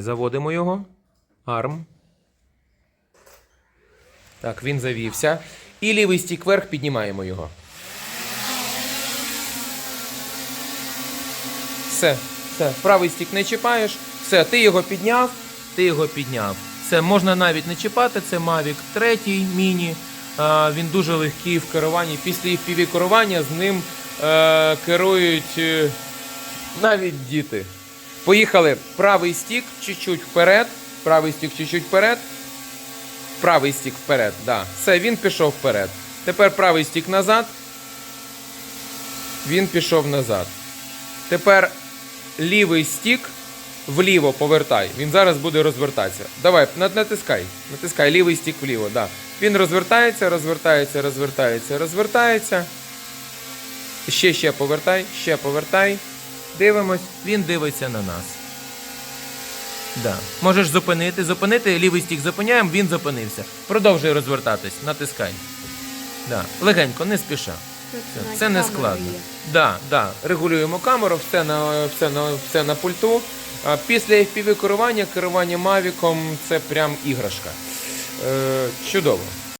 Заводимо його. Арм. Так, він завівся. І лівий стік вверх піднімаємо його. Все, все. Правий стік не чіпаєш. Все, ти його підняв, ти його підняв. Все, можна навіть не чіпати. Це Mavic 3 міні. Він дуже легкий в керуванні. Після FPV керування з ним е, керують е, навіть діти. Поїхали. Правий стік чуть-чуть вперед. Правий стік чуть-чуть вперед. Правий стік вперед. Да. Все, він пішов вперед. Тепер правий стік назад. Він пішов назад. Тепер лівий стік вліво повертай. Він зараз буде розвертатися. Давай, натискай. Натискай лівий стік вліво. Да. Він розвертається, розвертається, розвертається, розвертається. Ще ще повертай, ще повертай. Дивимось, він дивиться на нас. Да. Можеш зупинити, зупинити, лівий стік зупиняємо, він зупинився. Продовжуй розвертатись, натискай. Да. Легенько, не спіша. Це, це не складно. Да, да. Регулюємо камеру, все на, все на, все на пульту. А після FPV керування, керування Мавіком це прям іграшка. Е, чудово.